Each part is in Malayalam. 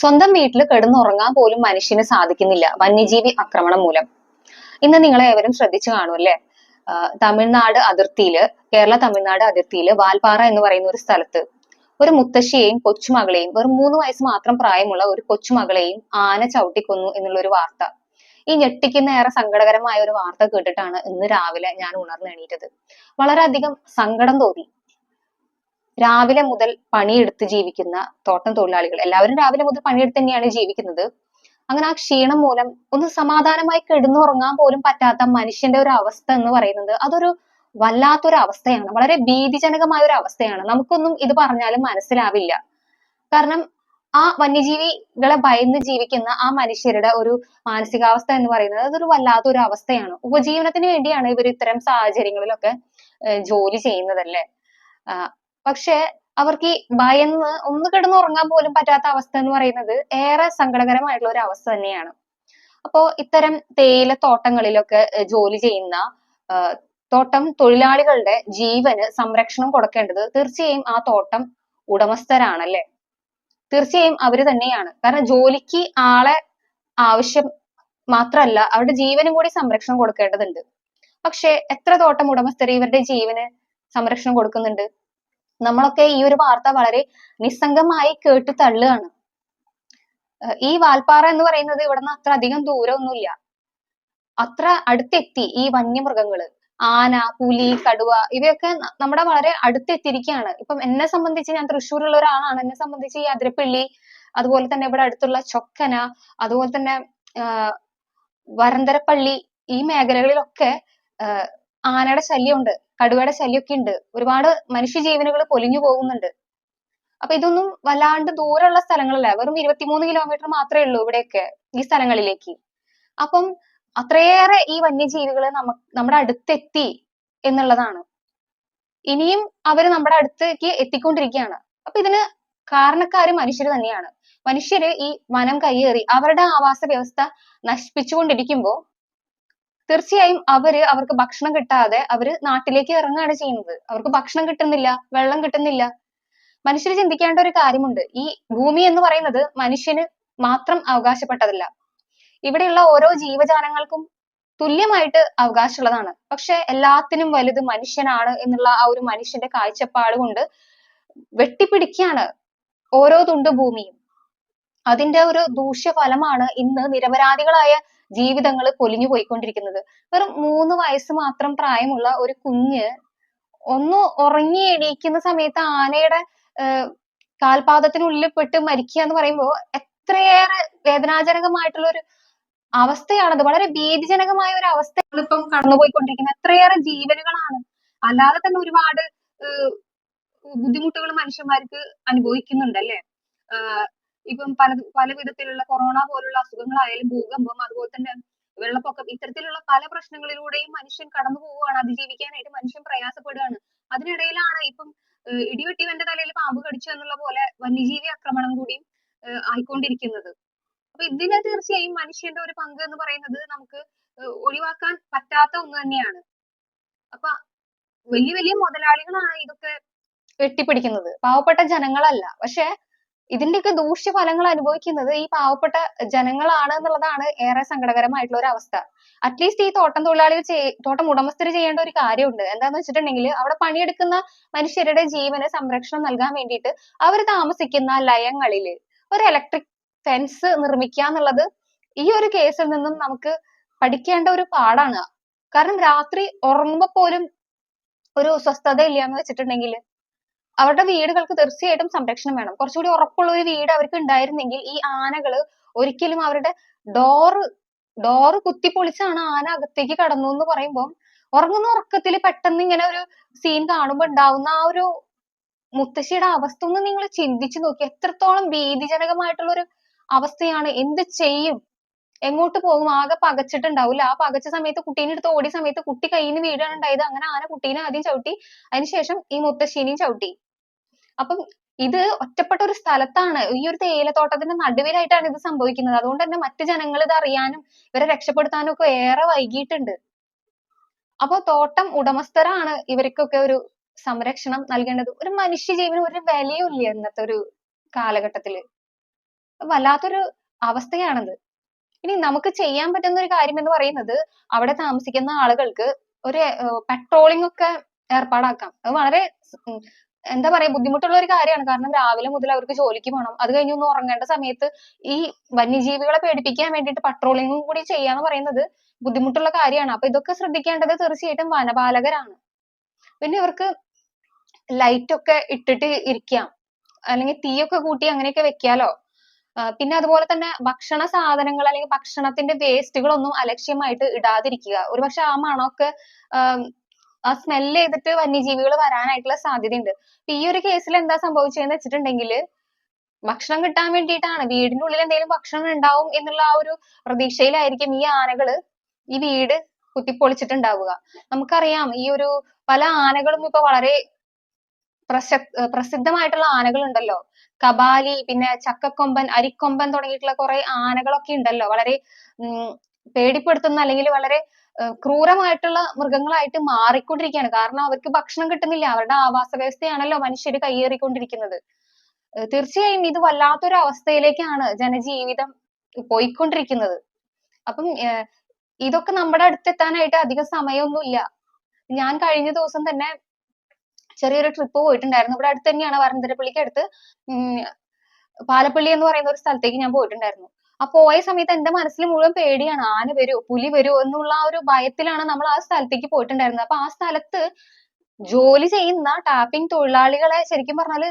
സ്വന്തം വീട്ടിൽ കിടന്നുറങ്ങാൻ പോലും മനുഷ്യന് സാധിക്കുന്നില്ല. വന്യജീവി ആക്രമണം മൂലം. ഇന്ന് നിങ്ങളെ ഏവരും ശ്രദ്ധിച്ചു കാണും അല്ലെ തമിഴ്നാട് അതിർത്തിയിൽ കേരള തമിഴ്നാട് അതിർത്തിയിൽ വാൽപ്പാറ എന്ന് പറയുന്ന ഒരു സ്ഥലത്ത് ഒരു മുത്തശ്ശിയെയും കൊച്ചുമകളെയും വെറും മൂന്ന് വയസ്സ് മാത്രം പ്രായമുള്ള ഒരു കൊച്ചുമകളെയും ആന ചവിട്ടിക്കൊന്നു എന്നുള്ള ഒരു വാർത്ത. ഈ ഞെട്ടിക്കുന്ന ഏറെ സങ്കടകരമായ ഒരു വാർത്ത കേട്ടിട്ടാണ് ഇന്ന് രാവിലെ ഞാൻ ഉണർന്നെണീറ്റത്. വളരെയധികം സങ്കടം തോന്നി. രാവിലെ മുതൽ പണിയെടുത്ത് ജീവിക്കുന്ന തോട്ടം തൊഴിലാളികൾ. എല്ലാവരും രാവിലെ മുതൽ പണിയെടുത്ത് തന്നെയാണ് ജീവിക്കുന്നത്. അങ്ങനെ ആ ക്ഷീണം മൂലം ഒന്ന് സമാധാനമായി കിടന്നുറങ്ങാൻ പോലും പറ്റാത്ത മനുഷ്യന്റെ ഒരു അവസ്ഥ എന്ന് പറയുന്നത് അതൊരു വല്ലാത്തൊരു അവസ്ഥയാണ്. വളരെ ഭീതിജനകമായ ഒരു അവസ്ഥയാണ്. നമുക്കൊന്നും ഇത് പറഞ്ഞാലും മനസ്സിലാവില്ല. കാരണം ആ വന്യജീവികളെ ഭയന്ന് ജീവിക്കുന്ന ആ മനുഷ്യരുടെ ഒരു മാനസികാവസ്ഥ എന്ന് പറയുന്നത് അതൊരു വല്ലാത്തൊരു അവസ്ഥയാണ്. ഉപജീവനത്തിന് വേണ്ടിയാണ് ഇവർ ഇത്തരം സാഹചര്യങ്ങളിലൊക്കെ ജോലി ചെയ്യുന്നതല്ലേ പക്ഷെ അവർക്ക് ഈ ഭയന്ന് ഒന്ന് കിടന്നുറങ്ങാൻ പോലും പറ്റാത്ത അവസ്ഥ എന്ന് പറയുന്നത് ഏറെ സങ്കടകരമായിട്ടുള്ള ഒരു അവസ്ഥ തന്നെയാണ്. അപ്പോ ഇത്തരം തേയില തോട്ടങ്ങളിലൊക്കെ ജോലി ചെയ്യുന്ന തോട്ടം തൊഴിലാളികളുടെ ജീവന് സംരക്ഷണം കൊടുക്കേണ്ടത് തീർച്ചയായും ആ തോട്ടം ഉടമസ്ഥരാണല്ലേ? തീർച്ചയായും അവർ തന്നെയാണ്. കാരണം ജോലിക്ക് ആളെ ആവശ്യം മാത്രമല്ല അവരുടെ ജീവനും കൂടി സംരക്ഷണം കൊടുക്കേണ്ടതുണ്ട്. പക്ഷെ എത്ര തോട്ടം ഉടമസ്ഥർ ഇവരുടെ ജീവന് സംരക്ഷണം കൊടുക്കുന്നുണ്ട്? നമ്മളൊക്കെ ഈ ഒരു വാർത്ത വളരെ നിസ്സംഗമായി കേട്ട് തള്ളുകയാണ്. ഈ വാൽപ്പാറ എന്ന് പറയുന്നത് ഇവിടുന്ന് അത്ര അധികം ദൂരമൊന്നുമില്ല. അത്ര അടുത്തെത്തി ഈ വന്യമൃഗങ്ങൾ. ആന പുലി കടുവ ഇവയൊക്കെ നമ്മുടെ വളരെ അടുത്തെത്തിയിരിക്കുകയാണ്. ഇപ്പം എന്നെ സംബന്ധിച്ച് ഞാൻ തൃശ്ശൂരുള്ള ഒരാളാണ്. എന്നെ സംബന്ധിച്ച് ഈ അതിരപ്പള്ളി അതുപോലെ തന്നെ ഇവിടെ അടുത്തുള്ള ചൊക്കന അതുപോലെ തന്നെ വരന്തരപ്പള്ളി ഈ മേഖലകളിലൊക്കെ ആനയുടെ ശല്യമുണ്ട് കടുവയുടെ ശല്യമൊക്കെ ഉണ്ട് ഒരുപാട് മനുഷ്യജീവനുകൾ പൊലിഞ്ഞു പോകുന്നുണ്ട്. അപ്പൊ ഇതൊന്നും വല്ലാണ്ട് ദൂരമുള്ള സ്ഥലങ്ങളല്ല. വെറും ഇരുപത്തിമൂന്ന് കിലോമീറ്റർ മാത്രമേ ഉള്ളൂ ഇവിടെയൊക്കെ ഈ സ്ഥലങ്ങളിലേക്ക്. അപ്പം അത്രയേറെ ഈ വന്യജീവികൾ നമ്മ നമ്മുടെ അടുത്തെത്തി എന്നുള്ളതാണ്. ഇനിയും അവർ നമ്മുടെ അടുത്തേക്ക് എത്തിക്കൊണ്ടിരിക്കുകയാണ്. അപ്പൊ ഇതിന് കാരണക്കാര് മനുഷ്യർ തന്നെയാണ്. മനുഷ്യര് ഈ വനം കയ്യേറി അവരുടെ ആവാസ വ്യവസ്ഥ നശിപ്പിച്ചുകൊണ്ടിരിക്കുമ്പോ തീർച്ചയായും അവർ അവർക്ക് ഭക്ഷണം കിട്ടാതെ അവർ നാട്ടിലേക്ക് ഇറങ്ങുകയാണ് ചെയ്യുന്നത്. അവർക്ക് ഭക്ഷണം കിട്ടുന്നില്ല വെള്ളം കിട്ടുന്നില്ല. മനുഷ്യർ ചിന്തിക്കേണ്ട ഒരു കാര്യമുണ്ട്. ഈ ഭൂമി എന്ന് പറയുന്നത് മനുഷ്യന് മാത്രം അവകാശപ്പെട്ടതല്ല. ഇവിടെയുള്ള ഓരോ ജീവജാലങ്ങൾക്കും തുല്യമായിട്ട് അവകാശമുള്ളതാണ്. പക്ഷെ എല്ലാത്തിനും വലുത് മനുഷ്യനാണ് എന്നുള്ള ആ ഒരു മനുഷ്യന്റെ കാഴ്ചപ്പാട് കൊണ്ട് വെട്ടിപ്പിടിക്കുകയാണ് ഓരോ തുണ്ട് ഭൂമിയും. അതിന്റെ ഒരു ദൂഷ്യഫലമാണ് ഇന്ന് നിരപരാധികളായ ജീവിതങ്ങൾ പൊലിഞ്ഞു പോയിക്കൊണ്ടിരിക്കുന്നത്. വെറും മൂന്ന് വയസ്സ് മാത്രം പ്രായമുള്ള ഒരു കുഞ്ഞ് ഒന്ന് ഉറങ്ങി എണീക്കുന്ന സമയത്ത് ആനയുടെ കാൽപാദത്തിനുള്ളിൽ പെട്ട് മരിക്കുക എന്ന് പറയുമ്പോൾ എത്രയേറെ വേദനാജനകമായിട്ടുള്ള ഒരു അവസ്ഥയാണത്. വളരെ ഭീതിജനകമായ ഒരു അവസ്ഥയാണ് ഇപ്പം കടന്നുപോയിക്കൊണ്ടിരിക്കുന്നത്. എത്രയേറെ ജീവനുകളാണ്. അല്ലാതെ തന്നെ ഒരുപാട് ബുദ്ധിമുട്ടുകൾ മനുഷ്യന്മാർക്ക് അനുഭവിക്കുന്നുണ്ട് അല്ലെ? ഇപ്പം പല പല വിധത്തിലുള്ള കൊറോണ പോലുള്ള അസുഖങ്ങളായാലും ഭൂകമ്പം അതുപോലെ തന്നെ വെള്ളപ്പൊക്കം ഇത്തരത്തിലുള്ള പല പ്രശ്നങ്ങളിലൂടെയും മനുഷ്യൻ കടന്നു പോവുകയാണ് അതിജീവിക്കാനായിട്ട് മനുഷ്യൻ പ്രയാസപ്പെടുകയാണ്. അതിനിടയിലാണ് ഇപ്പം ഇടിവെട്ടിവന്റെ തലയിൽ പാമ്പ് കടിച്ചു എന്നുള്ള പോലെ വന്യജീവി ആക്രമണം കൂടി ആയിക്കൊണ്ടിരിക്കുന്നത്. അപ്പൊ ഇതിന് തീർച്ചയായും മനുഷ്യന്റെ ഒരു പങ്ക് എന്ന് പറയുന്നത് നമുക്ക് ഒഴിവാക്കാൻ പറ്റാത്ത ഒന്ന് തന്നെയാണ്. അപ്പൊ വലിയ വലിയ മുതലാളികളാണ് ഇതൊക്കെ വെട്ടിപ്പിടിക്കുന്നത്. പാവപ്പെട്ട ജനങ്ങളല്ല. പക്ഷെ ഇതിന്റെയൊക്കെ ദൂഷ്യഫലങ്ങൾ അനുഭവിക്കുന്നത് ഈ പാവപ്പെട്ട ജനങ്ങളാണ് എന്നുള്ളതാണ് ഏറെ സങ്കടകരമായിട്ടുള്ള ഒരു അവസ്ഥ. അറ്റ്ലീസ്റ്റ് ഈ തോട്ടം തൊഴിലാളികൾ തോട്ടം ഉടമസ്ഥർ ചെയ്യേണ്ട ഒരു കാര്യമുണ്ട്. എന്താന്ന് വെച്ചിട്ടുണ്ടെങ്കിൽ അവിടെ പണിയെടുക്കുന്ന മനുഷ്യരുടെ ജീവന് സംരക്ഷണം നൽകാൻ വേണ്ടിയിട്ട് അവർ താമസിക്കുന്ന ലയങ്ങളിൽ ഒരു ഇലക്ട്രിക് ഫെൻസ് നിർമ്മിക്കുക എന്നുള്ളത് ഈ ഒരു കേസിൽ നിന്നും നമുക്ക് പഠിക്കേണ്ട ഒരു പാടാണ്. കാരണം രാത്രി ഉറങ്ങുമ്പോൾ പോലും ഒരു സ്വസ്ഥത ഇല്ല എന്ന് വെച്ചിട്ടുണ്ടെങ്കിൽ അവരുടെ വീടുകൾക്ക് തീർച്ചയായിട്ടും സംരക്ഷണം വേണം. കുറച്ചുകൂടി ഉറപ്പുള്ള ഒരു വീട് അവർക്ക് ഉണ്ടായിരുന്നെങ്കിൽ ഈ ആനകൾ ഒരിക്കലും അവരുടെ ഡോറ് ഡോറ് കുത്തിപ്പൊളിച്ചാണ് ആന അകത്തേക്ക് കടന്നു എന്ന് പറയുമ്പോൾ ഉറങ്ങുന്ന ഉറക്കത്തിൽ പെട്ടെന്ന് ഇങ്ങനെ ഒരു സീൻ കാണുമ്പോൾ ഉണ്ടാവുന്ന ആ ഒരു മുത്തശ്ശിയുടെ അവസ്ഥ ഒന്ന് നിങ്ങൾ ചിന്തിച്ചു നോക്കി. എത്രത്തോളം ഭീതിജനകമായിട്ടുള്ള ഒരു അവസ്ഥയാണ്. എന്ത് ചെയ്യും? എങ്ങോട്ട് പോകും? ആകെ പകച്ചിട്ടുണ്ടാവില്ല ആ പകച്ച സമയത്ത് കുട്ടീനെ എടുത്ത് ഓടിയ സമയത്ത് കുട്ടി കയ്യിൽ നിന്ന് വീഴാണ് ഉണ്ടായത് അങ്ങനെ ആന കുട്ടീനെ ആദ്യം ചവിട്ടി അതിനുശേഷം ഈ മുത്തശ്ശീനെയും ചവിട്ടി. അപ്പം ഇത് ഒറ്റപ്പെട്ട ഒരു സ്ഥലത്താണ്. ഈ ഒരു തേയിലത്തോട്ടത്തിന്റെ നടുവിലായിട്ടാണ് ഇത് സംഭവിക്കുന്നത്. അതുകൊണ്ട് തന്നെ മറ്റു ജനങ്ങൾ ഇത് അറിയാനും ഇവരെ രക്ഷപ്പെടുത്താനും ഒക്കെ ഏറെ വൈകിയിട്ടുണ്ട്. അപ്പൊ തോട്ടം ഉടമസ്ഥരാണ് ഇവർക്കൊക്കെ ഒരു സംരക്ഷണം നൽകേണ്ടത്. ഒരു മനുഷ്യജീവന് ഒരു വിലയും ഇല്ല ഇന്നത്തെ ഒരു കാലഘട്ടത്തിൽ. വല്ലാത്തൊരു അവസ്ഥയാണത്. ഇനി നമുക്ക് ചെയ്യാൻ പറ്റുന്ന ഒരു കാര്യം എന്ന് പറയുന്നത് അവിടെ താമസിക്കുന്ന ആളുകൾക്ക് ഒരു പെട്രോളിംഗ് ഒക്കെ ഏർപ്പാടാക്കാം. അത് വളരെ എന്താ പറയാ ബുദ്ധിമുട്ടുള്ള ഒരു കാര്യമാണ്. കാരണം രാവിലെ മുതൽ അവർക്ക് ജോലിക്ക് പോകണം അത് കഴിഞ്ഞ് ഒന്ന് ഉറങ്ങേണ്ട സമയത്ത് ഈ വന്യജീവികളെ പേടിപ്പിക്കാൻ വേണ്ടിയിട്ട് പട്രോളിംഗും കൂടി ചെയ്യാന്ന് പറയുന്നത് ബുദ്ധിമുട്ടുള്ള കാര്യമാണ്. അപ്പൊ ഇതൊക്കെ ശ്രദ്ധിക്കേണ്ടത് തീർച്ചയായിട്ടും വനപാലകരാണ്. പിന്നെ ഇവർക്ക് ലൈറ്റ് ഒക്കെ ഇട്ടിട്ട് ഇരിക്കാം. അല്ലെങ്കിൽ തീയൊക്കെ കൂട്ടി അങ്ങനെയൊക്കെ വെക്കാലോ? ആ, പിന്നെ അതുപോലെ തന്നെ ഭക്ഷണ സാധനങ്ങൾ അല്ലെങ്കിൽ ഭക്ഷണത്തിന്റെ വേസ്റ്റുകളൊന്നും അലക്ഷ്യമായിട്ട് ഇടാതിരിക്കുക. ഒരുപക്ഷെ ആ മണമൊക്കെ ആം, സ്മെല്ല് ചെയ്തിട്ട് വന്യജീവികൾ വരാനായിട്ടുള്ള സാധ്യതയുണ്ട്. ഈ ഒരു കേസിൽ എന്താ സംഭവിച്ചതെന്ന് വെച്ചിട്ടുണ്ടെങ്കിൽ ഭക്ഷണം കിട്ടാൻ വേണ്ടിയിട്ടാണ് വീടിന്റെ ഉള്ളിൽ എന്തെങ്കിലും ഭക്ഷണം ഉണ്ടാവും എന്നുള്ള ആ ഒരു പ്രതീക്ഷയിലായിരിക്കും ഈ ആനകൾ ഈ വീട് കുത്തിപ്പൊളിച്ചിട്ടുണ്ടാവുക. നമുക്കറിയാം ഈ ഒരു പല ആനകളും ഇപ്പൊ വളരെ പ്രശ പ്രസിദ്ധമായിട്ടുള്ള ആനകൾ ഉണ്ടല്ലോ കബാലി പിന്നെ ചക്കക്കൊമ്പൻ അരിക്കൊമ്പൻ തുടങ്ങിയിട്ടുള്ള കുറെ ആനകളൊക്കെ ഉണ്ടല്ലോ. വളരെ പേടിപ്പെടുത്തുന്ന അല്ലെങ്കിൽ വളരെ ക്രൂരമായിട്ടുള്ള മൃഗങ്ങളായിട്ട് മാറിക്കൊണ്ടിരിക്കുകയാണ്. കാരണം അവർക്ക് ഭക്ഷണം കിട്ടുന്നില്ല. അവരുടെ ആവാസ വ്യവസ്ഥയാണല്ലോ മനുഷ്യർ കയ്യേറിക്കൊണ്ടിരിക്കുന്നത്. തീർച്ചയായും ഇത് വല്ലാത്തൊരു അവസ്ഥയിലേക്കാണ് ജനജീവിതം പോയിക്കൊണ്ടിരിക്കുന്നത്. അപ്പം ഇതൊക്കെ നമ്മുടെ അടുത്തെത്താനായിട്ട് അധികം സമയമൊന്നുമില്ല. ഞാൻ കഴിഞ്ഞ ദിവസം തന്നെ ചെറിയൊരു ട്രിപ്പ് പോയിട്ടുണ്ടായിരുന്നു. ഇവിടെ അടുത്ത് തന്നെയാണ് വരന്തരപ്പള്ളിക്ക് അടുത്ത് പാലപ്പള്ളി എന്ന് പറയുന്ന ഒരു സ്ഥലത്തേക്ക് ഞാൻ പോയിട്ടുണ്ടായിരുന്നു. ആ പോയ സമയത്ത് എന്റെ മനസ്സിൽ മുഴുവൻ പേടിയാണ്. ആന വരുമോ പുലി വരുമോ എന്നുള്ള ആ ഒരു ഭയത്തിലാണ് നമ്മൾ ആ സ്ഥലത്തേക്ക് പോയിട്ടുണ്ടായിരുന്നത്. അപ്പൊ ആ സ്ഥലത്ത് ജോലി ചെയ്യുന്ന ടാപ്പിംഗ് തൊഴിലാളികളെ ശരിക്കും പറഞ്ഞാൽ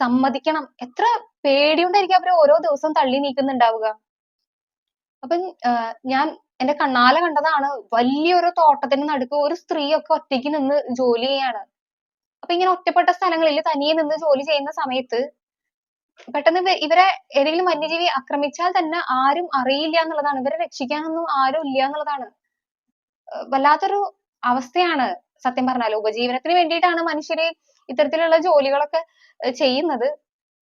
സമ്മതിക്കണം. എത്ര പേടിയുണ്ടായിരിക്കും അവർ ഓരോ ദിവസവും തള്ളി നീക്കുന്നുണ്ടാവുക. അപ്പം ഞാൻ എന്റെ കണ്ണാല കണ്ടതാണ് വലിയൊരു തോട്ടത്തിന് നടുക്ക് ഒരു സ്ത്രീയൊക്കെ ഒറ്റയ്ക്ക് നിന്ന് ജോലി ചെയ്യാണ്. അപ്പൊ ഇങ്ങനെ ഒറ്റപ്പെട്ട സ്ഥലങ്ങളിൽ തനിയെ നിന്ന് ജോലി ചെയ്യുന്ന സമയത്ത് പെട്ടെന്ന് ഇവരെ ഏതെങ്കിലും വന്യജീവി ആക്രമിച്ചാൽ തന്നെ ആരും അറിയില്ല എന്നുള്ളതാണ്. ഇവരെ രക്ഷിക്കാനൊന്നും ആരും ഇല്ല എന്നുള്ളതാണ്. വല്ലാത്തൊരു അവസ്ഥയാണ് സത്യം പറഞ്ഞാൽ. ഉപജീവനത്തിന് വേണ്ടിയിട്ടാണ് മനുഷ്യര് ഇത്തരത്തിലുള്ള ജോലികളൊക്കെ ചെയ്യുന്നത്.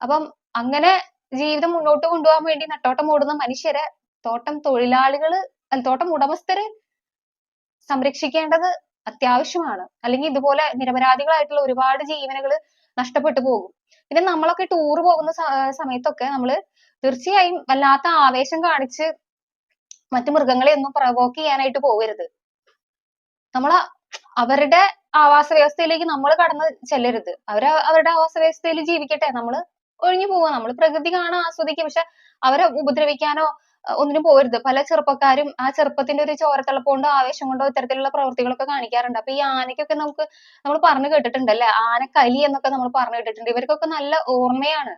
അപ്പം അങ്ങനെ ജീവിതം മുന്നോട്ട് കൊണ്ടുപോകാൻ വേണ്ടി നെട്ടോട്ടം ഓടുന്ന മനുഷ്യരെ തോട്ടം തൊഴിലാളികൾ തോട്ടം ഉടമസ്ഥര് സംരക്ഷിക്കേണ്ടത് അത്യാവശ്യമാണ്. അല്ലെങ്കിൽ ഇതുപോലെ നിരപരാധികളായിട്ടുള്ള ഒരുപാട് ജീവനുകൾ നഷ്ടപ്പെട്ടു പോകും. പിന്നെ നമ്മളൊക്കെ ടൂർ പോകുന്ന സമയത്തൊക്കെ നമ്മൾ തീർച്ചയായും വല്ലാത്ത ആവേശം കാണിച്ച് മറ്റു മൃഗങ്ങളെ ഒന്നും പ്രവോക്ക് ചെയ്യാനായിട്ട് പോകരുത്. നമ്മൾ അവരുടെ ആവാസ വ്യവസ്ഥയിലേക്ക് നമ്മൾ കടന്ന് ചെല്ലരുത്. അവർ അവരുടെ ആവാസ വ്യവസ്ഥയിൽ ജീവിക്കട്ടെ. നമ്മൾ ഒഴിഞ്ഞു പോവുക നമ്മൾ പ്രകൃതി കാണാൻ ആസ്വദിക്കുക പക്ഷെ അവരെ ഉപദ്രവിക്കാനോ ഒന്നിനും പോകരുത് പല ചെറുപ്പക്കാരും ആ ചെറുപ്പത്തിന്റെ ഒരു ചോരത്തിളപ്പ് കൊണ്ടോ ആവേശം കൊണ്ടോ ഇത്തരത്തിലുള്ള പ്രവൃത്തികളൊക്കെ കാണിക്കാറുണ്ട്. അപ്പൊ ഈ ആനയ്ക്കൊക്കെ നമുക്ക് നമ്മൾ പറഞ്ഞു കേട്ടിട്ടുണ്ട് അല്ലെ? ആനക്കലി എന്നൊക്കെ നമ്മൾ പറഞ്ഞു കേട്ടിട്ടുണ്ട്. ഇവർക്കൊക്കെ നല്ല ഓർമ്മയാണ്.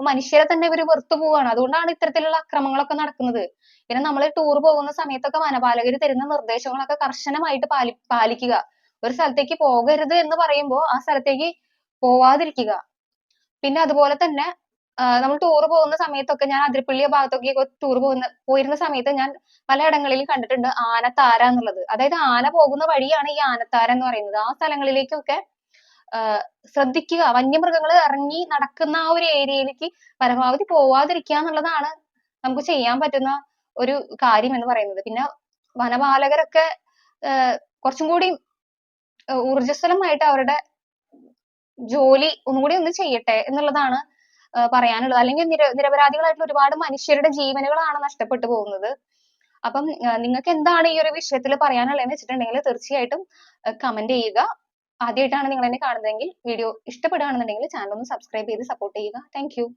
മനുഷ്യരെ തന്നെ ഇവർ വെറുത്തു പോവാണ്. അതുകൊണ്ടാണ് ഇത്തരത്തിലുള്ള അക്രമങ്ങളൊക്കെ നടക്കുന്നത്. പിന്നെ നമ്മൾ ടൂർ പോകുന്ന സമയത്തൊക്കെ വനപാലകർ തരുന്ന നിർദ്ദേശങ്ങളൊക്കെ കർശനമായിട്ട് പാലി പാലിക്കുക. ഒരു സ്ഥലത്തേക്ക് പോകരുത് എന്ന് പറയുമ്പോൾ ആ സ്ഥലത്തേക്ക് പോവാതിരിക്കുക. പിന്നെ അതുപോലെ തന്നെ നമ്മൾ ടൂർ പോകുന്ന സമയത്തൊക്കെ ഞാൻ അതിരപ്പള്ളി ഭാഗത്തൊക്കെ ടൂർ പോകുന്ന പോയിരുന്ന സമയത്ത് ഞാൻ പലയിടങ്ങളിലും കണ്ടിട്ടുണ്ട് ആനത്താര എന്നുള്ളത്. അതായത് ആന പോകുന്ന വഴിയാണ് ഈ ആനത്താര എന്ന് പറയുന്നത്. ആ സ്ഥലങ്ങളിലേക്കൊക്കെ ശ്രദ്ധിക്കുക. വന്യമൃഗങ്ങൾ ഇറങ്ങി നടക്കുന്ന ആ ഒരു ഏരിയയിലേക്ക് പരമാവധി പോവാതിരിക്കുക എന്നുള്ളതാണ് നമുക്ക് ചെയ്യാൻ പറ്റുന്ന ഒരു കാര്യം എന്ന് പറയുന്നത്. പിന്നെ വനപാലകരൊക്കെ കുറച്ചും കൂടി ഊർജസ്വലമായിട്ട് അവരുടെ ജോലി ഒന്നുകൂടി ഒന്ന് ചെയ്യട്ടെ എന്നുള്ളതാണ് പറയാനുള്ളത്. അല്ലെങ്കിൽ നിര നിരപരാധികളായിട്ടുള്ള ഒരുപാട് മനുഷ്യരുടെ ജീവനുകളാണ് നഷ്ടപ്പെട്ടു പോകുന്നത്. അപ്പം നിങ്ങൾക്ക് എന്താണ് ഈ ഒരു വിഷയത്തിൽ പറയാനുള്ളതെന്ന് വെച്ചിട്ടുണ്ടെങ്കിൽ തീർച്ചയായിട്ടും കമന്റ് ചെയ്യുക. ആദ്യമായിട്ടാണ് നിങ്ങൾ എന്നെ കാണുന്നതെങ്കിൽ വീഡിയോ ഇഷ്ടപ്പെടുകയാണെന്നുണ്ടെങ്കിൽ ചാനൽ ഒന്ന് സബ്സ്ക്രൈബ് ചെയ്ത് സപ്പോർട്ട് ചെയ്യുക. താങ്ക്